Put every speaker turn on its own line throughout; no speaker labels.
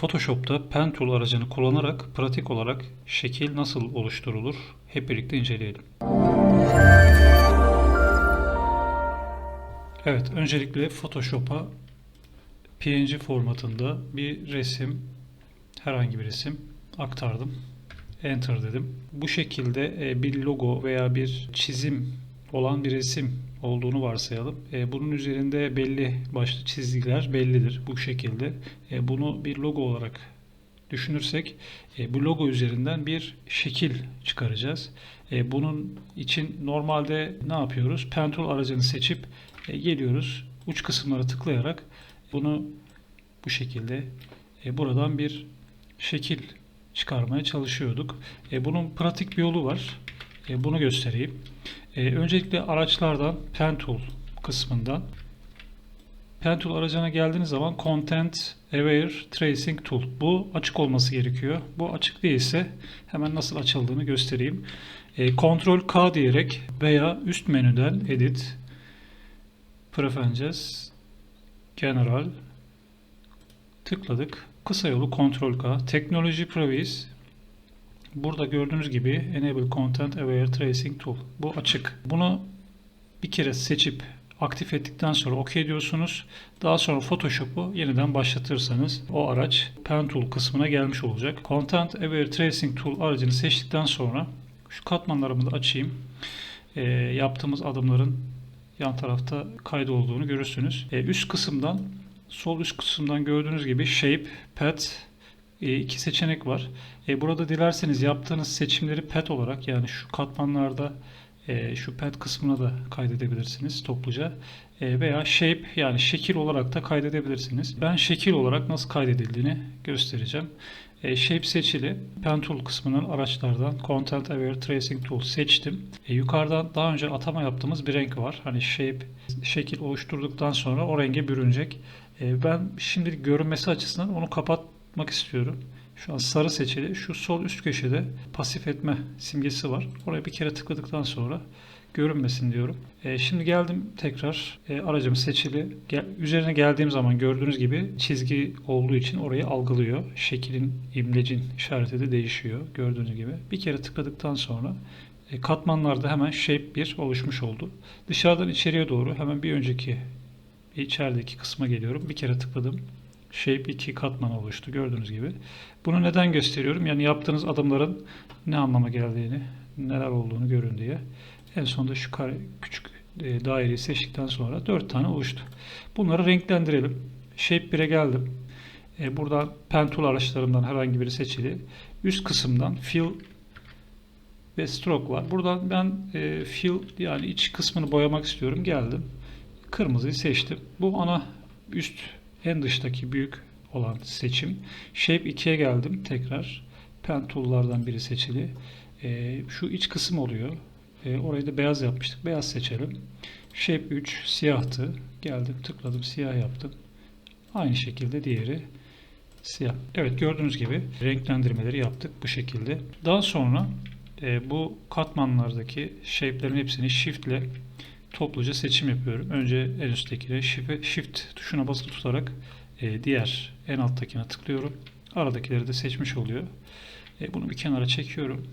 Photoshop'ta Pen Tool aracını kullanarak pratik olarak şekil nasıl oluşturulur hep birlikte inceleyelim. Evet, öncelikle Photoshop'a PNG formatında bir resim, herhangi bir resim aktardım. Enter dedim. Bu şekilde e, bir logo veya bir çizim olan bir resim olduğunu varsayalım. E, Bunun üzerinde belli başlı çizgiler bellidir bu şekilde. E, Bunu bir logo olarak düşünürsek e, bu logo üzerinden bir şekil çıkaracağız. E, Bunun için normalde ne yapıyoruz? Pen Tool aracını seçip e, geliyoruz. Uç kısımlara tıklayarak bunu bu şekilde e, buradan bir şekil çıkarmaya çalışıyorduk. E, bunun pratik bir yolu var. E, bunu göstereyim. E, öncelikle araçlardan Pen Tool kısmından Pen Tool aracına geldiğiniz zaman Content Aware Tracing Tool. Bu açık olması gerekiyor. Bu açık değilse hemen nasıl açıldığını göstereyim. E, Ctrl K diyerek veya üst menüden Edit Preferences General tıkladık. Kısa yolu Ctrl K. Technology Previews Burada gördüğünüz gibi Enable Content Aware Tracing Tool. Bu açık. Bunu bir kere seçip aktif ettikten sonra OK diyorsunuz. Daha sonra Photoshop'u yeniden başlatırsanız o araç Pen Tool kısmına gelmiş olacak. Content Aware Tracing Tool aracını seçtikten sonra şu katmanlarımı da açayım. Ee, yaptığımız adımların yan tarafta kaydolduğunu görürsünüz. Ee, üst kısımdan sol üst kısımdan gördüğünüz gibi Shape, Path e, iki seçenek var. E, burada dilerseniz yaptığınız seçimleri pet olarak yani şu katmanlarda e, şu pet kısmına da kaydedebilirsiniz topluca. E, veya shape yani şekil olarak da kaydedebilirsiniz. Ben şekil olarak nasıl kaydedildiğini göstereceğim. E, shape seçili. Pen Tool kısmının araçlardan Content Aware Tracing Tool seçtim. E, yukarıdan daha önce atama yaptığımız bir renk var. Hani shape şekil oluşturduktan sonra o renge bürünecek. E, ben şimdi görünmesi açısından onu kapatmak istiyorum. Şu an sarı seçili. Şu sol üst köşede pasif etme simgesi var. Oraya bir kere tıkladıktan sonra görünmesin diyorum. E, şimdi geldim tekrar e, aracım seçili. Gel, üzerine geldiğim zaman gördüğünüz gibi çizgi olduğu için orayı algılıyor. Şeklin, imlecin işareti de değişiyor gördüğünüz gibi. Bir kere tıkladıktan sonra e, katmanlarda hemen shape 1 oluşmuş oldu. Dışarıdan içeriye doğru hemen bir önceki içerideki kısma geliyorum. Bir kere tıkladım. Shape 2 katman oluştu gördüğünüz gibi. Bunu neden gösteriyorum? Yani yaptığınız adımların ne anlama geldiğini, neler olduğunu görün diye. En sonunda şu kare, küçük e, daireyi seçtikten sonra 4 tane oluştu. Bunları renklendirelim. Shape 1'e geldim. E, buradan pen tool araçlarımdan herhangi biri seçili. Üst kısımdan fill ve stroke var. Buradan ben e, fill yani iç kısmını boyamak istiyorum. Geldim. Kırmızıyı seçtim. Bu ana üst en dıştaki büyük olan seçim. Shape 2'ye geldim tekrar. Pen tool'lardan biri seçili. E, şu iç kısım oluyor. E, orayı da beyaz yapmıştık. Beyaz seçelim. Shape 3 siyahtı. Geldim tıkladım siyah yaptım. Aynı şekilde diğeri siyah. Evet gördüğünüz gibi renklendirmeleri yaptık bu şekilde. Daha sonra e, bu katmanlardaki shape'lerin hepsini shift ile topluca seçim yapıyorum. Önce en üsttekine shift, tuşuna basılı tutarak e, diğer en alttakine tıklıyorum. Aradakileri de seçmiş oluyor. E, bunu bir kenara çekiyorum.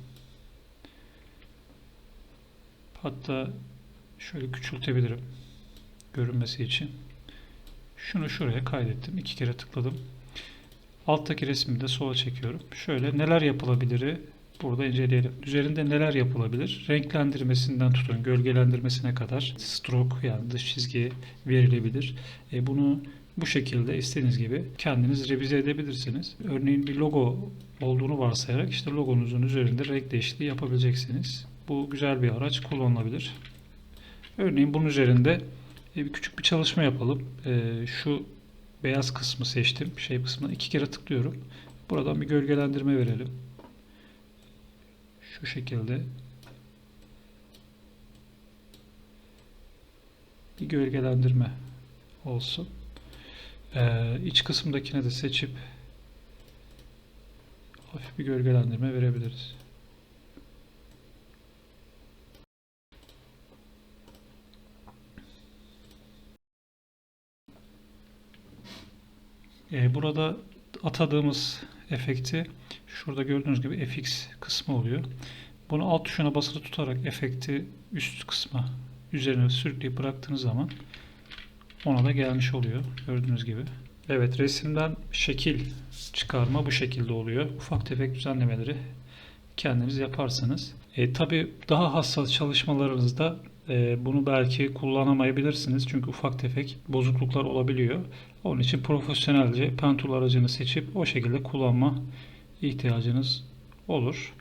Hatta şöyle küçültebilirim görünmesi için. Şunu şuraya kaydettim. İki kere tıkladım. Alttaki resmi de sola çekiyorum. Şöyle neler yapılabilir burada inceleyelim. Üzerinde neler yapılabilir? Renklendirmesinden tutun gölgelendirmesine kadar stroke yani dış çizgi verilebilir. E, bunu bu şekilde istediğiniz gibi kendiniz revize edebilirsiniz. Örneğin bir logo olduğunu varsayarak işte logonuzun üzerinde renk değişikliği yapabileceksiniz. Bu güzel bir araç kullanılabilir. Örneğin bunun üzerinde e, küçük bir çalışma yapalım. E, şu beyaz kısmı seçtim. Şey kısmına iki kere tıklıyorum. Buradan bir gölgelendirme verelim. Şu şekilde bir gölgelendirme olsun. Ee, iç kısımdakine de seçip hafif bir gölgelendirme verebiliriz. Ee, burada atadığımız efekti şurada gördüğünüz gibi FX kısmı oluyor. Bunu alt tuşuna basılı tutarak efekti üst kısma üzerine sürükleyip bıraktığınız zaman ona da gelmiş oluyor. Gördüğünüz gibi. Evet resimden şekil çıkarma bu şekilde oluyor. Ufak tefek düzenlemeleri kendiniz yaparsınız. E, tabii daha hassas çalışmalarınızda bunu belki kullanamayabilirsiniz. Çünkü ufak tefek bozukluklar olabiliyor. Onun için profesyonelce Pentool aracını seçip o şekilde kullanma ihtiyacınız olur.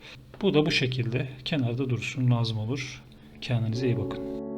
Bu da bu şekilde kenarda dursun lazım olur. Kendinize iyi bakın.